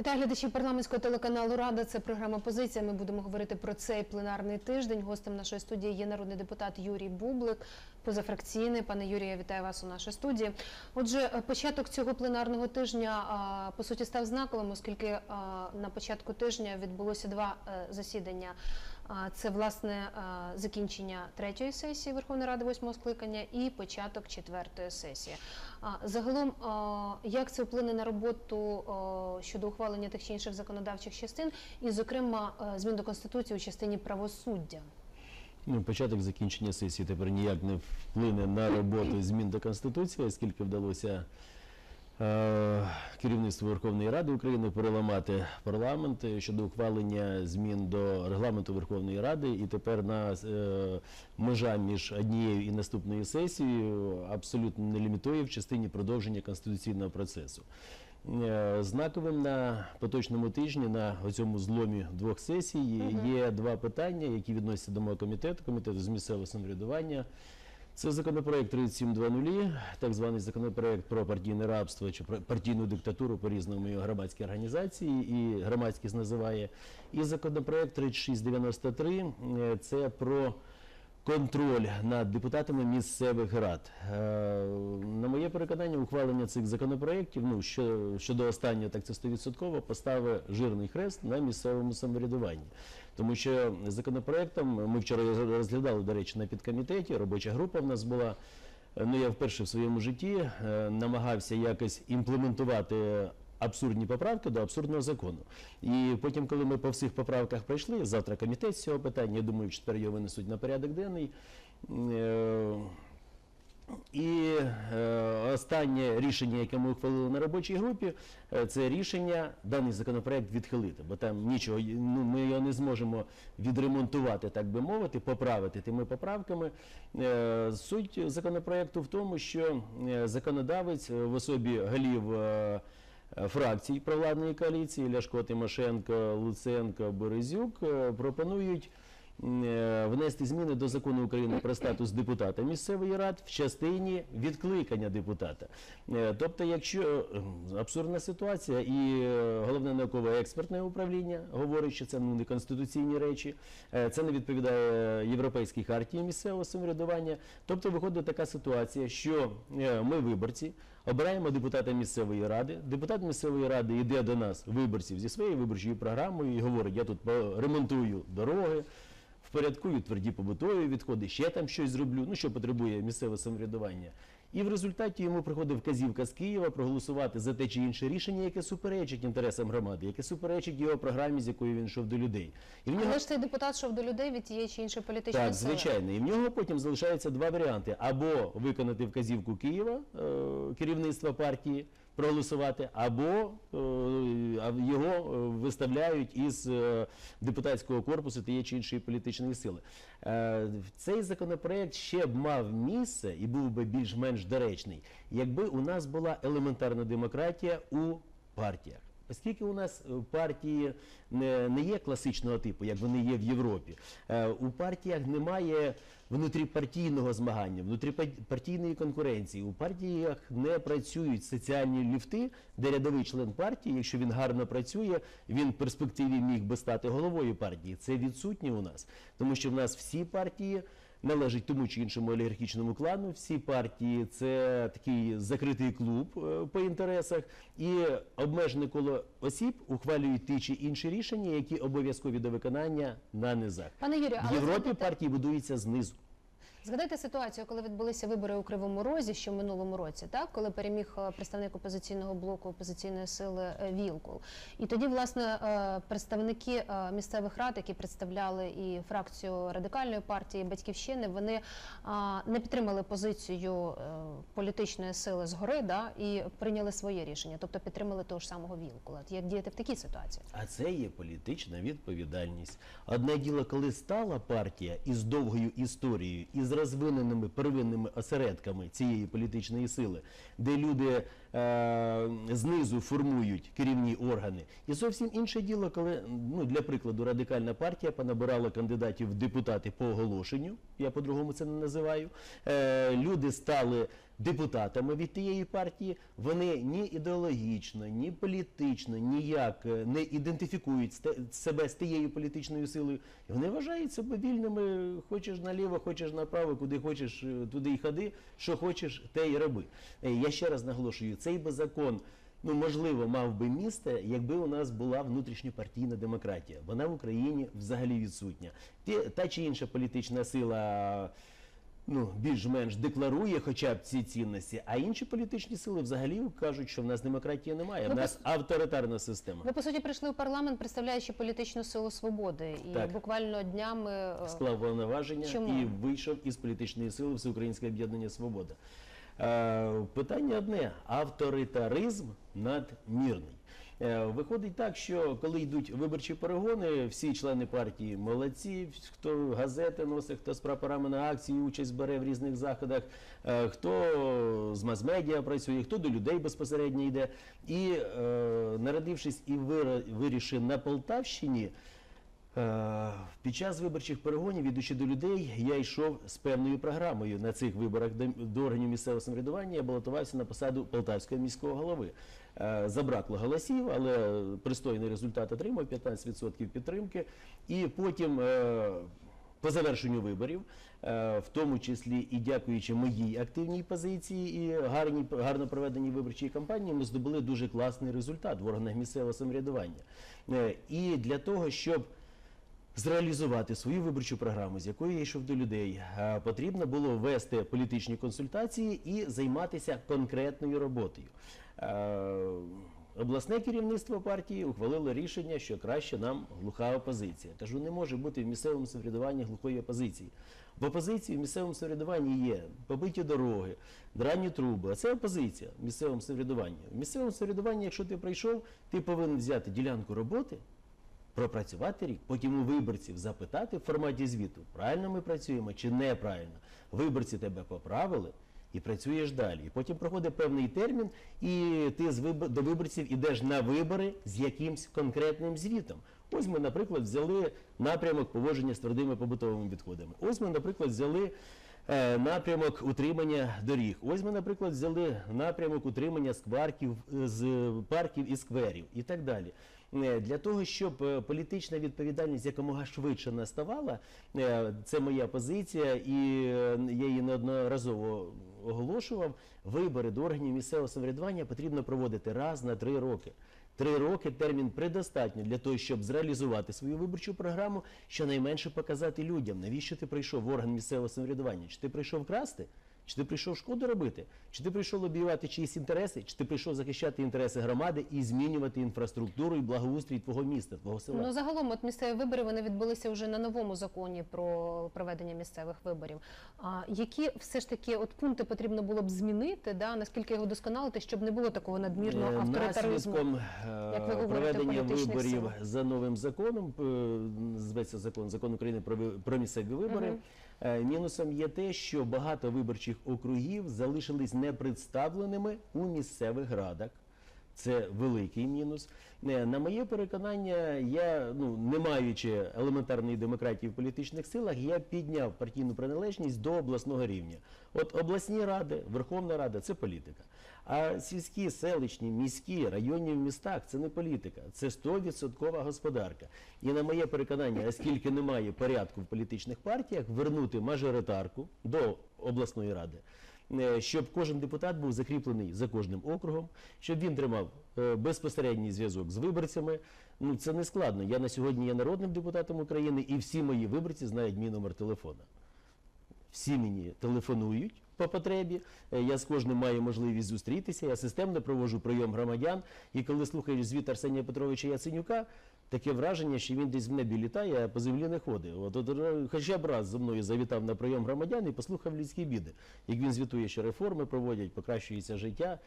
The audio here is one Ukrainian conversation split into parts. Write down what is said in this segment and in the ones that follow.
Вітаю глядачі парламентського телеканалу Рада. Це програма Позиція. Ми будемо говорити про цей пленарний тиждень. Гостем нашої студії є народний депутат Юрій Бублик, позафракційний. Пане Юрію, я вітаю вас у нашій студії. Отже, початок цього пленарного тижня по суті став знаковим, оскільки на початку тижня відбулося два е, засідання. Це власне закінчення третьої сесії Верховної Ради восьмого скликання і початок четвертої сесії. Загалом, як це вплине на роботу щодо ухвалення тих чи інших законодавчих частин, і, зокрема, змін до конституції у частині правосуддя? Ну, початок закінчення сесії тепер ніяк не вплине на роботу змін до Конституції, оскільки вдалося е, керівництву Верховної Ради України переламати парламент щодо ухвалення змін до регламенту Верховної Ради. І тепер на е, межа між однією і наступною сесією абсолютно не лімітує в частині продовження конституційного процесу. Е, Знаковим на поточному тижні на цьому зломі двох сесій є два питання, які відносяться до мого комітету, комітету з місцевого самоврядування. Це законопроект 3720, так званий законопроект про партійне рабство чи про партійну диктатуру, по-різному його громадські організації і громадськість називає. І законопроект 3693 е, це про контроль над депутатами місцевих рад. Е, На моє переконання, ухвалення цих законопроєктів, ну що, щодо останнього, так це 100%, поставить жирний хрест на місцевому самоврядуванні. Тому що законопроектом ми вчора розглядали, до речі, на підкомітеті, робоча група в нас була. Ну, я вперше в своєму житті е, намагався якось імплементувати абсурдні поправки до абсурдного закону. І потім, коли ми по всіх поправках пройшли, завтра комітет з цього питання, я думаю, в четвер його винесуть на порядок денний. Е, і е, останнє рішення, яке ми ухвалили на робочій групі, е, це рішення даний законопроект відхилити, бо там нічого, ну ми його не зможемо відремонтувати, так би мовити, поправити тими поправками. Суть законопроекту в тому, що законодавець в особі голів. Е, Фракцій провладної коаліції Ляшко Тимошенко, Луценко, Березюк е, пропонують внести зміни до закону України про статус депутата місцевої рад в частині відкликання депутата. Е, Тобто, якщо е, абсурдна ситуація, і е, головне наукове експертне управління говорить, що це ну, не конституційні речі, е, це не відповідає європейській хартії місцевого самоврядування. Тобто виходить така ситуація, що е, ми виборці. Обираємо депутата місцевої ради. Депутат місцевої ради йде до нас, виборців, зі своєю виборчою програмою і говорить: я тут ремонтую дороги, впорядкую тверді побутові відходи, ще там щось зроблю, ну що потребує місцеве самоврядування. І в результаті йому приходить вказівка з Києва проголосувати за те чи інше рішення, яке суперечить інтересам громади, яке суперечить його програмі, з якою він йшов до людей. І в нього Але ж цей депутат йшов до людей від тієї чи іншої політичної так, сили. звичайно. І в нього потім залишаються два варіанти: або виконати вказівку Києва, е, керівництва партії, проголосувати, або е, його е, виставляють із е, депутатського корпусу тієї чи іншої політичної сили. Цей законопроект ще б мав місце і був би більш-менш доречний, якби у нас була елементарна демократія у партіях. Оскільки у нас е, партії не, є класичного типу, як вони є в Європі, е, у партіях немає внутріпартійного змагання, внутріпартійної конкуренції. У партіях не працюють соціальні ліфти, де рядовий член партії, якщо він гарно працює, він в перспективі міг би стати головою партії. Це відсутнє у нас, тому що в нас всі партії належать тому чи іншому олігархічному клану. Всі партії це такий закритий клуб е, по інтересах, і обмежене коло осіб ухвалюють ті чи інші рішення, які обов'язкові до виконання на низах. Пане Юрію, В Європі але... партії будуються знизу. Згадайте ситуацію, коли відбулися вибори у Кривому Розі ще в минулому році, так коли переміг е, представник опозиційного блоку опозиційної сили е, Вілкул. І тоді, власне, е, представники місцевих рад, які представляли і фракцію радикальної партії Батьківщини, вони не підтримали позицію політичної сили згори, да, і прийняли своє рішення, тобто підтримали того ж самого Вілкула. Як діяти в такій ситуації? А це є політична відповідальність. Одне діло, коли стала партія із довгою історією, із розвиненими первинними осередками цієї політичної сили, де люди знизу формують керівні органи. І зовсім інше діло, коли ну, для прикладу радикальна партія понабирала кандидатів в депутати по оголошенню. Я по-другому це не називаю. Е, люди стали депутатами від тієї партії. Вони ні ідеологічно, ні політично, ніяк е, не ідентифікують себе з тією політичною силою. Вони вважають себе вільними. Хочеш наліво, хочеш направо, куди хочеш, е, туди й ходи, що хочеш, те й роби. Е, Я ще раз наголошую, цей би закон. Ну, можливо, мав би місце, якби у нас була внутрішньопартійна демократія. Вона в Україні взагалі відсутня. Ті, та чи інша політична сила ну, більш-менш декларує хоча б ці цінності, а інші політичні сили взагалі кажуть, що в нас демократії немає, в Ну, нас авторитарна система. Ви по суті прийшли у парламент, представляючи політичну силу свободи, і Так. буквально днями е, Склав повноваження і вийшов із політичної сили Всеукраїнське об'єднання Свобода. Е, питання одне: авторитаризм надмірний. Е, Виходить так, що коли йдуть виборчі перегони, всі члени партії молодці, хто газети носить, хто з прапорами на акції участь бере в різних заходах, е, хто з мас-медіа працює, хто до людей безпосередньо йде. І народившись і вирішив на Полтавщині, Під час виборчих перегонів, ідучи до людей, я йшов з певною програмою на цих виборах до, органів місцевого самоврядування. Я балотувався на посаду полтавського міського голови. Е, Забракло голосів, але пристойний результат отримав 15% підтримки. І потім. е, По завершенню виборів, е, в тому числі і дякуючи моїй активній позиції і гарній гарно проведеній виборчій кампанії, ми здобули дуже класний результат в органах місцевого самоврядування. Е, І для того, щоб зреалізувати свою виборчу програму, з якою я йшов до людей, е, потрібно було вести політичні консультації і займатися конкретною роботою. Е, Обласне керівництво партії ухвалило рішення, що краще нам глуха опозиція. Кажу, не може бути в місцевому самоврядуванні глухої опозиції. В опозиції в місцевому самоврядуванні є побиті дороги, драні труби. А це опозиція в місцевому самоврядуванні. В місцевому самоврядуванні, якщо ти прийшов, ти повинен взяти ділянку роботи, пропрацювати рік, потім у виборців запитати в форматі звіту, правильно ми працюємо чи неправильно. Виборці тебе поправили і працюєш далі. І потім проходить певний термін, і ти до виборців ідеш на вибори з якимсь конкретним звітом. Ось ми, наприклад, взяли напрямок поводження з твердими побутовими відходами. Ось ми, наприклад, взяли е, напрямок утримання доріг. Ось ми, наприклад, взяли напрямок утримання скварків е, з парків і скверів і так далі. Е, Для того, щоб е, політична відповідальність якомога швидше наставала, е, це моя позиція, і я її неодноразово оголошував. Вибори до органів місцевого самоврядування потрібно проводити раз на три роки. Три роки термін предостатньо для того, щоб зреалізувати свою виборчу програму, щонайменше показати людям, навіщо ти прийшов в орган місцевого самоврядування. Чи ти прийшов красти, чи ти прийшов шкоду робити, чи ти прийшов лобіювати чиїсь інтереси, чи ти прийшов захищати інтереси громади і змінювати інфраструктуру і благоустрій твого міста, твого села. Ну загалом, от місцеві вибори вони відбулися вже на новому законі про проведення місцевих виборів. А які все ж таки от пункти потрібно було б змінити, да наскільки його досконалити, щоб не було такого надмірного Е, авторитаризму? Наслідком е, як ви говорите, проведення виборів сил. за новим законом, е, зветься закон, закон України про, про місцеві вибори. Е, Мінусом є те, що багато виборчих округів залишились непредставленими у місцевих радах. Це великий мінус. Е, На моє переконання, я, ну не маючи елементарної демократії в політичних силах, я підняв партійну приналежність до обласного рівня. От обласні ради, Верховна Рада це політика. А сільські, селищні, міські, районні в містах це не політика, це 100% господарка. І на моє переконання, оскільки немає порядку в політичних партіях, вернути мажоритарку до обласної ради. Е, Щоб кожен депутат був закріплений за кожним округом, щоб він тримав е, безпосередній зв'язок з виборцями. Ну це не складно. Я на сьогодні є народним депутатом України, і всі мої виборці знають мій номер телефона всі мені телефонують по потребі. Е, Я з кожним маю можливість зустрітися. Я системно проводжу прийом громадян. І коли слухаєш звіт Арсенія Петровича Яценюка, таке враження, що він десь в небі літає, а по землі не ходить. От, от е, хоча б раз зі мною завітав на прийом громадян і послухав людські біди. Як він звітує, що реформи проводять, покращується життя.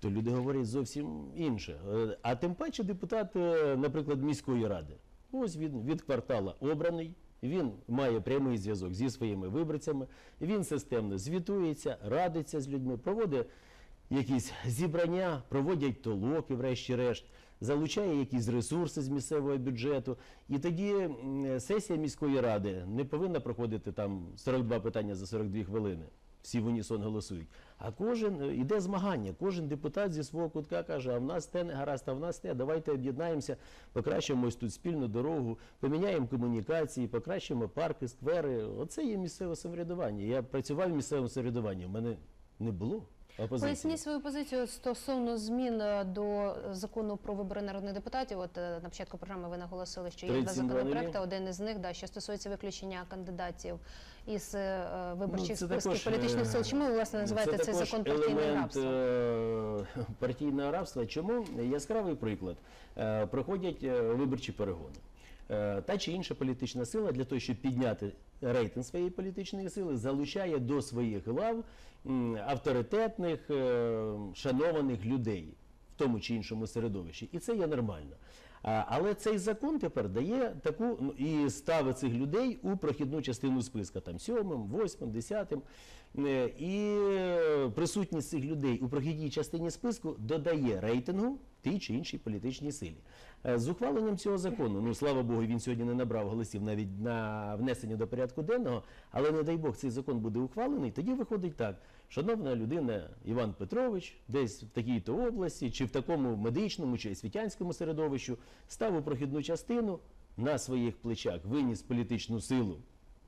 То люди говорять зовсім інше. Е, А тим паче депутат, наприклад, міської ради. Ось він від квартала обраний, він має прямий зв'язок зі своїми виборцями, він системно звітується, радиться з людьми, проводить якісь зібрання, проводять толоки, врешті-решт, залучає якісь ресурси з місцевого бюджету. І тоді сесія міської ради не повинна проходити там 42 питання за 42 хвилини. Всі в унісон голосують. А кожен е, іде змагання. Кожен депутат зі свого кутка каже: а в нас те не гаразд, а в нас те. Давайте об'єднаємося, покращимо ось тут спільну дорогу, поміняємо комунікації, покращимо парки, сквери. Оце є місцеве самоврядування. Я працював в місцевому самоврядуванні. У мене не було Поясніть свою позицію стосовно змін е, до закону про вибори народних депутатів. От е, на початку програми ви наголосили, що є два законопроекти. Один із них, да, що стосується виключення кандидатів із е, виборчих Ну, списків політичних сил. Чому ви власне називаєте це цей також закон рабством? е, партійного рабства. Чому яскравий приклад? Проходять виборчі перегони. Та чи інша політична сила для того, щоб підняти рейтинг своєї політичної сили, залучає до своїх лав м, авторитетних, е, шанованих людей в тому чи іншому середовищі. І це є нормально. Але цей закон тепер дає таку ну, і ставить цих людей у прохідну частину списка, там сьомим, восьмим, десятим. Е, І е, присутність цих людей у прохідній частині списку додає рейтингу тій чи іншій політичній силі. З ухваленням цього закону, ну слава Богу, він сьогодні не набрав голосів навіть на внесення до порядку денного, але не дай Бог, цей закон буде ухвалений, тоді виходить так. Шановна людина Іван Петрович, десь в такій-то області, чи в такому медичному, чи освітянському середовищу, став у прохідну частину на своїх плечах, виніс політичну силу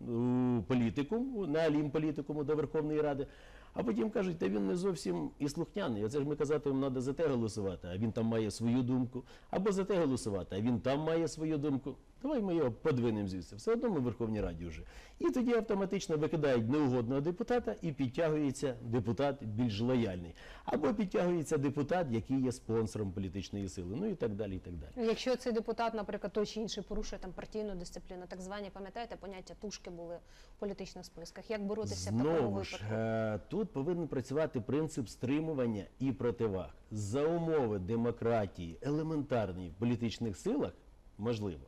у політикум, на алім політикуму до Верховної Ради. А потім кажуть, та він не зовсім і слухняний. Оце ж ми казати, йому треба за те голосувати, а він там має свою думку. Або за те голосувати, а він там має свою думку. Давай ми його подвинемо звідси. Все одно ми в Верховній Раді вже. І тоді автоматично викидають неугодного депутата і підтягується депутат більш лояльний. Або підтягується депутат, який є спонсором політичної сили. Ну і так далі. і так далі. Якщо цей депутат, наприклад, той чи інший порушує там партійну дисципліну, так звані, пам'ятаєте, поняття тушки були в політичних списках. Як боротися в такому Знову ж, е, тут повинен працювати принцип стримування і противаг. За умови демократії, елементарної в політичних силах, можливо,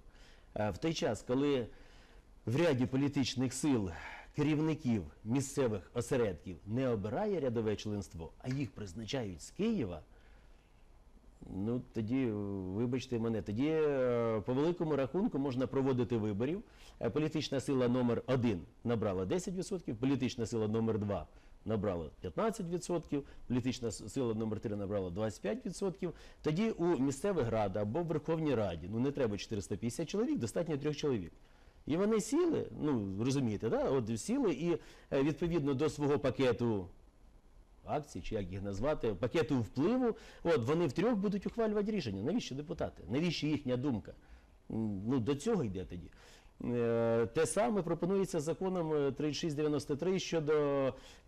в той час, коли в ряді політичних сил керівників місцевих осередків не обирає рядове членство, а їх призначають з Києва, Ну тоді, е, вибачте мене, тоді е, по великому рахунку можна проводити виборів. Е, Політична сила номер 1 набрала 10%, політична сила номер 2 набрала 15%, політична сила номер 3 набрала 25%. Тоді у місцевих радах або в Верховній Раді, ну не треба 450 чоловік, достатньо трьох чоловік. І вони сіли, ну розумієте, да? от сіли і е, відповідно до свого пакету акцій, чи як їх назвати, пакету впливу, от вони втрьох будуть ухвалювати рішення. Навіщо депутати? Навіщо їхня думка? Ну, до цього йде тоді. Е, Те саме пропонується законом е, 3693 щодо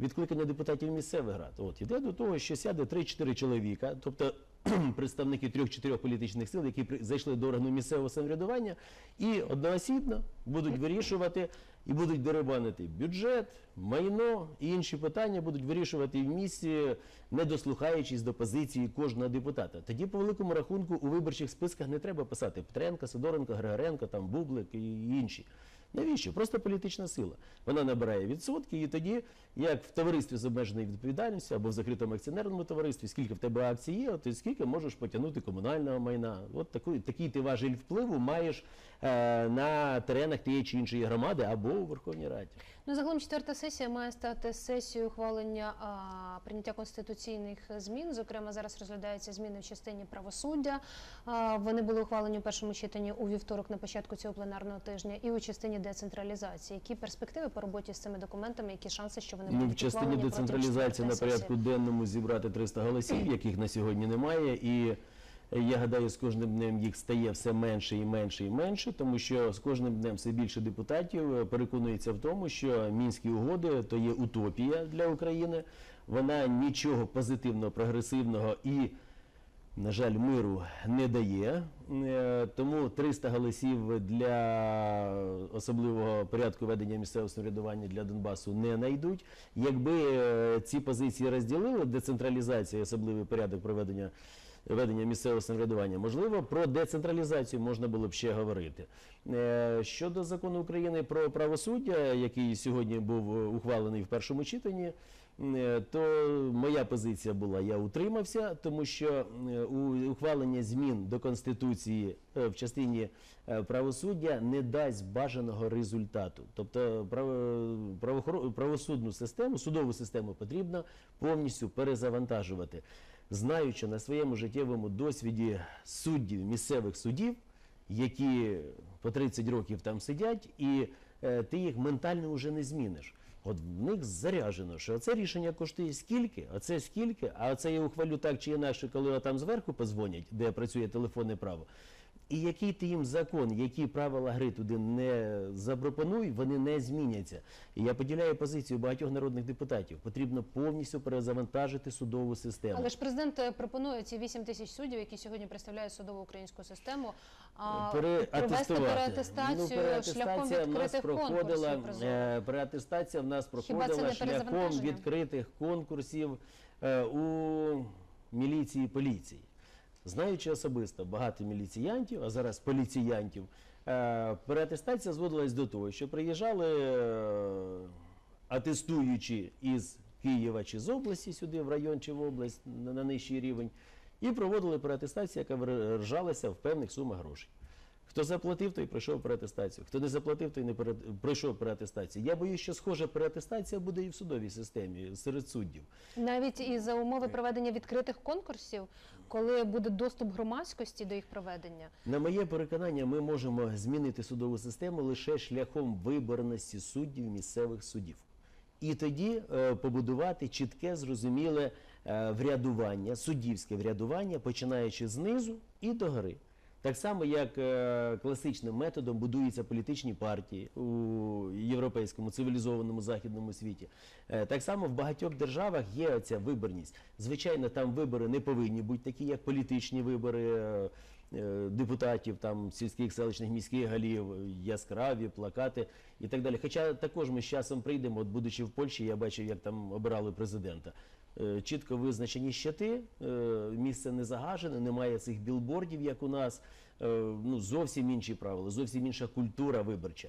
відкликання депутатів місцевих рад. От іде до того, що сяде 3-4 чоловіка, тобто представники трьох-чотирьох політичних сил, які зайшли до органу місцевого самоврядування, і одноосібно будуть вирішувати і будуть дерибанити бюджет, майно і інші питання будуть вирішувати в місті, не дослухаючись до позиції кожного депутата. Тоді, по великому рахунку, у виборчих списках не треба писати Петренка, Сидоренко, Григоренко, там Бублик і інші. Навіщо? Просто політична сила. Вона набирає відсотки, і тоді, як в товаристві з обмеженою відповідальністю або в закритому акціонерному товаристві, скільки в тебе акцій є, і скільки можеш потягнути комунального майна. От такий, такий ти важель впливу маєш е, на теренах тієї чи іншої громади або у Верховній Раді. Ну, загалом четверта сесія має стати сесією ухвалення а, прийняття конституційних змін. Зокрема, зараз розглядаються зміни в частині правосуддя. А, вони були ухвалені у першому читанні у вівторок на початку цього пленарного тижня, і у частині децентралізації. Які перспективи по роботі з цими документами? Які шанси, що вони Ну, в частині децентралізації на порядку денному зібрати 300 голосів, яких на сьогодні немає. І е, я гадаю, з кожним днем їх стає все менше і менше і менше, тому що з кожним днем все більше депутатів е, переконується в тому, що мінські угоди то є утопія для України. Вона нічого позитивного, прогресивного і на жаль, миру не дає. Е, Тому 300 голосів для особливого порядку ведення місцевого самоврядування для Донбасу не знайдуть. Якби е, ці позиції розділили, децентралізація, особливий порядок проведення ведення місцевого самоврядування. Можливо, про децентралізацію можна було б ще говорити. Е, Щодо закону України про правосуддя, який сьогодні був ухвалений в першому читанні. Е, То моя позиція була, я утримався, тому що е, ухвалення змін до конституції е, в частині правосуддя не дасть бажаного результату. Тобто право- правосудну систему, судову систему потрібно повністю перезавантажувати. Знаючи на своєму життєвому досвіді суддів місцевих судів, які по 30 років там сидять, і ти їх ментально вже не зміниш. От в них заряджено, що це рішення коштує скільки, а це скільки, а це я ухвалю так чи інакше, коли там зверху позвонять, де працює телефонне право. І який ти їм закон, які правила гри туди не запропонуй, вони не зміняться. І я поділяю позицію багатьох народних депутатів. Потрібно повністю перезавантажити судову систему. Але ж президент е, пропонує ці 8 тисяч суддів, які сьогодні представляють судову українську систему, провести переатестацію Ну, шляхом відкритих конкурсів. е, переатестація в нас проходила шляхом відкритих конкурсів е, у міліції поліції. Знаючи особисто багато міліціянтів, а зараз поліціянтів, е, переатестація зводилась до того, що приїжджали атестуючи із Києва чи з області сюди, в район чи в область на, на нижчий рівень, і проводили переатестацію, яка виражалася в певних сумах грошей. Хто заплатив, той пройшов переатестацію. Хто не заплатив, той не пройшов переатестацію. Я боюсь, що схожа переатестація буде і в судовій системі серед суддів. Навіть і за умови проведення відкритих конкурсів, коли буде доступ громадськості до їх проведення. На моє переконання, ми можемо змінити судову систему лише шляхом виборності суддів місцевих судів. І тоді е, побудувати чітке, зрозуміле е, врядування, суддівське врядування, починаючи знизу і до гори. Так само, як е, класичним методом будуються політичні партії у європейському цивілізованому західному світі. Е, так само в багатьох державах є ця виборність. Звичайно, там вибори не повинні бути такі, як політичні вибори. е, Депутатів там сільських селищних міських голів, яскраві плакати і так далі. Хоча також ми з часом прийдемо, от будучи в Польщі, я бачив, як там обирали президента. Е, Чітко визначені щити, е, місце не загажене, немає цих білбордів, як у нас. Е, Ну, зовсім інші правила, зовсім інша культура виборча.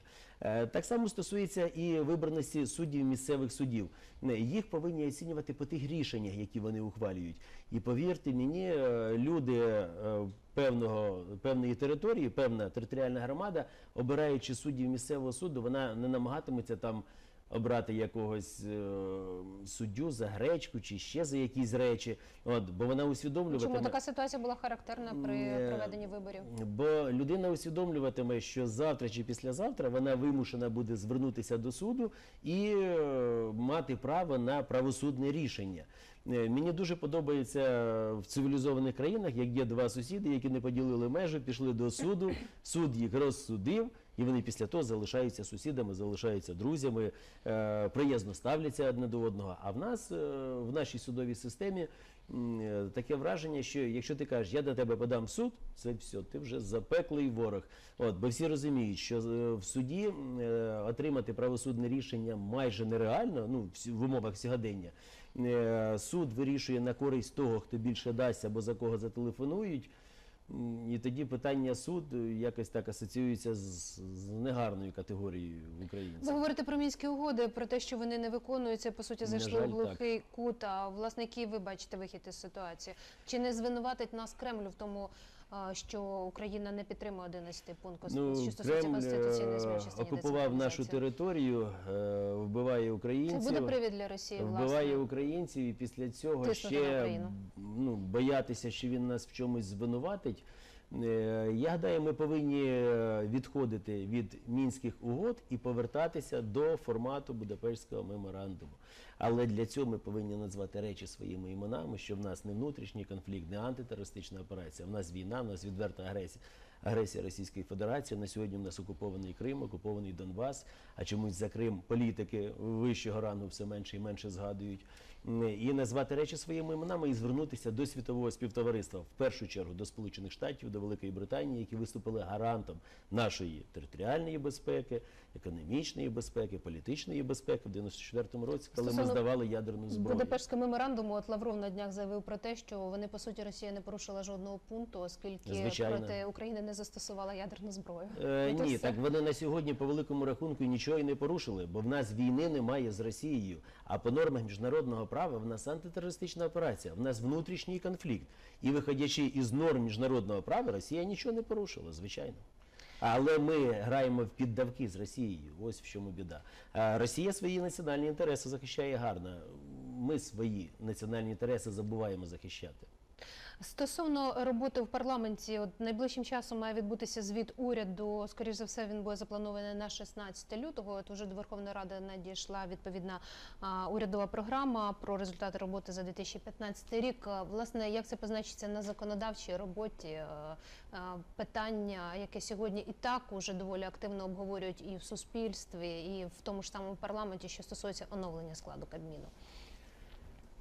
Так само стосується і виборності суддів місцевих судів. Їх повинні оцінювати по тих рішеннях, які вони ухвалюють. І повірте мені, люди певного, певної території, певна територіальна громада, обираючи суддів місцевого суду, вона не намагатиметься там обрати якогось е, суддю за гречку чи ще за якісь речі. От, бо вона усвідомлюватиме. Чому така ситуація була характерна при Е, проведенні виборів? Бо людина усвідомлюватиме, що завтра чи післязавтра вона вимушена буде звернутися до суду і е, мати право на правосудне рішення. Е, Мені дуже подобається в цивілізованих країнах, як є два сусіди, які не поділили межу, пішли до суду, суд їх розсудив, і вони після того залишаються сусідами, залишаються друзями, е, приязно ставляться одне до одного. А в нас е, в нашій судовій системі е, таке враження, що якщо ти кажеш, я до тебе подам суд, це все, ти вже запеклий ворог. От, бо всі розуміють, що в суді отримати правосудне рішення майже нереально, ну в умовах сьогодення. Суд вирішує на користь того, хто більше дасть або за кого зателефонують. І тоді питання суд якось так асоціюється з, з негарною категорією Ви українців. говорите про мінські угоди, про те, що вони не виконуються, по суті, зайшли у глухий кут. А власне, який ви бачите вихід із ситуації? Чи не звинуватить нас Кремль в тому, що Україна не підтримує 11 пункт, Ну, що стосується Кремль конституційної е, окупував нашу територію, вбиває українців. Це буде привід для Росії, власне. вбиває українців і після цього Тиснути ще ну, боятися, що він нас в чомусь звинуватить. Е, Я гадаю, ми повинні е, відходити від мінських угод і повертатися до формату Будапештського меморандуму. Але для цього ми повинні назвати речі своїми іменами, що в нас не внутрішній конфлікт, не антитерористична операція, в нас війна, в нас відверта агресія. агресія Російської Федерації. На сьогодні в нас окупований Крим, окупований Донбас. А чомусь за Крим політики вищого рангу все менше і менше згадують. І назвати речі своїми іменами і звернутися до світового співтовариства, в першу чергу до Сполучених Штатів, до Великої Британії, які виступили гарантом нашої територіальної безпеки, економічної безпеки, політичної безпеки в 94-му році, коли ми здавали ядерну зброю. Будапештського меморандуму от Лавров на днях заявив про те, що вони по суті Росія не порушила жодного пункту, оскільки Звичайно. проти України не застосувала ядерну зброю. Е, ні, так вони на сьогодні по великому рахунку нічого і не порушили, бо в нас війни немає з Росією. А по нормах міжнародного права в нас антитерористична операція, в нас внутрішній конфлікт. І виходячи із норм міжнародного права, Росія нічого не порушила, звичайно. Але ми граємо в піддавки з Росією. Ось в чому біда. Росія свої національні інтереси захищає гарно. Ми свої національні інтереси забуваємо захищати. Стосовно роботи в парламенті, от найближчим часом має відбутися звіт уряду. Скоріш за все, він буде запланований на 16 лютого. От уже до Верховної Ради надійшла відповідна а, урядова програма про результати роботи за 2015 рік. Власне, як це позначиться на законодавчій роботі? Е, е, Питання, яке сьогодні і так уже доволі активно обговорюють і в суспільстві, і в тому ж самому парламенті, що стосується оновлення складу Кабміну.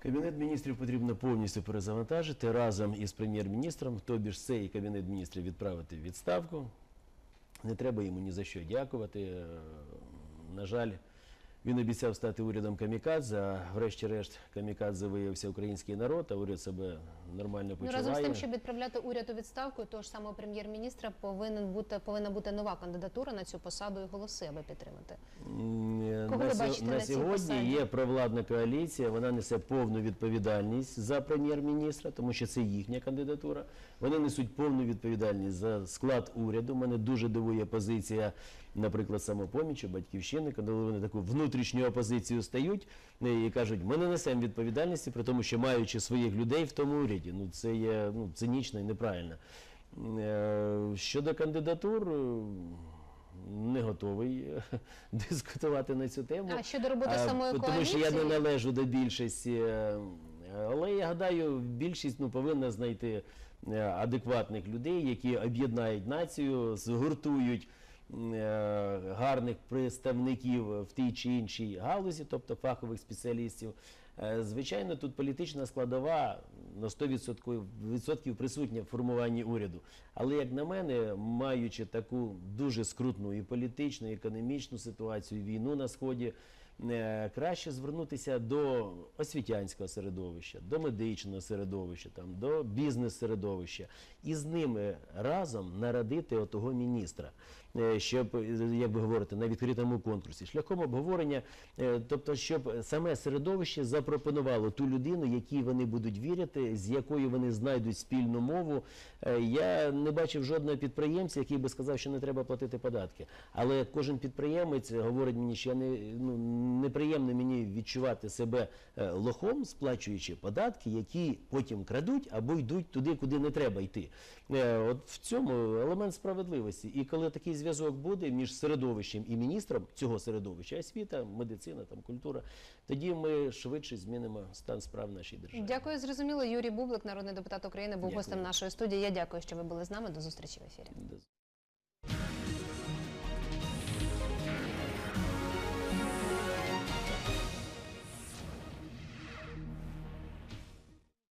Кабінет міністрів потрібно повністю перезавантажити разом із прем'єр-міністром, тобі ж цей кабінет міністрів відправити відставку. Не треба йому ні за що дякувати. Е, На жаль, він обіцяв стати урядом камікадзе, а врешті-решт камікадзе виявився український народ, а уряд себе нормально Ну, разом з тим, щоб відправляти уряд у відставку, того ж самого прем'єр-міністра повинен бути повинна бути нова кандидатура на цю посаду і голоси, аби підтримати. Кого на, ви бачите на на сьогодні посаді? є провладна коаліція, вона несе повну відповідальність за прем'єр-міністра, тому що це їхня кандидатура. Вони несуть повну відповідальність за склад уряду. Мене дуже дивує позиція, наприклад, самопомічі, батьківщини, коли вони таку внутрішню опозицію стають е, і кажуть, ми не несемо відповідальності, при тому, що маючи своїх людей в тому уряді. Ну це є ну, цинічно і неправильно. Е, Щодо кандидатур. е, Не готовий дискутувати на цю тему. А щодо роботи самої тому що я не належу до більшості. Але я гадаю, більшість ну, повинна знайти адекватних людей, які об'єднають націю, згуртують гарних представників в тій чи іншій галузі, тобто фахових спеціалістів. Е, Звичайно, тут політична складова на 100% відсотків присутня в формуванні уряду. Але як на мене, маючи таку дуже скрутну і політичну, і економічну ситуацію, війну на сході, е, краще звернутися до освітянського середовища, до медичного середовища, там, до бізнес-середовища і з ними разом народити отого міністра, е, щоб, е, як ви говорите, на відкритому конкурсі, шляхом обговорення, е, тобто, щоб саме середовище запропонувало ту людину, якій вони будуть вірити, з якою вони знайдуть спільну мову. Е, Я не бачив жодного підприємця, який би сказав, що не треба платити податки. Але кожен підприємець говорить мені, що я не, ну, неприємно мені відчувати себе лохом, сплачуючи податки, які потім крадуть або йдуть туди, куди не треба йти. От в цьому елемент справедливості. І коли такий зв'язок буде між середовищем і міністром цього середовища, освіта, медицина, там культура, тоді ми швидше змінимо стан справ в нашій державі. Дякую, зрозуміло. Юрій Бублик, народний депутат України, був Дякую. гостем нашої студії. Я дякую, що ви були з нами. До зустрічі в ефірі.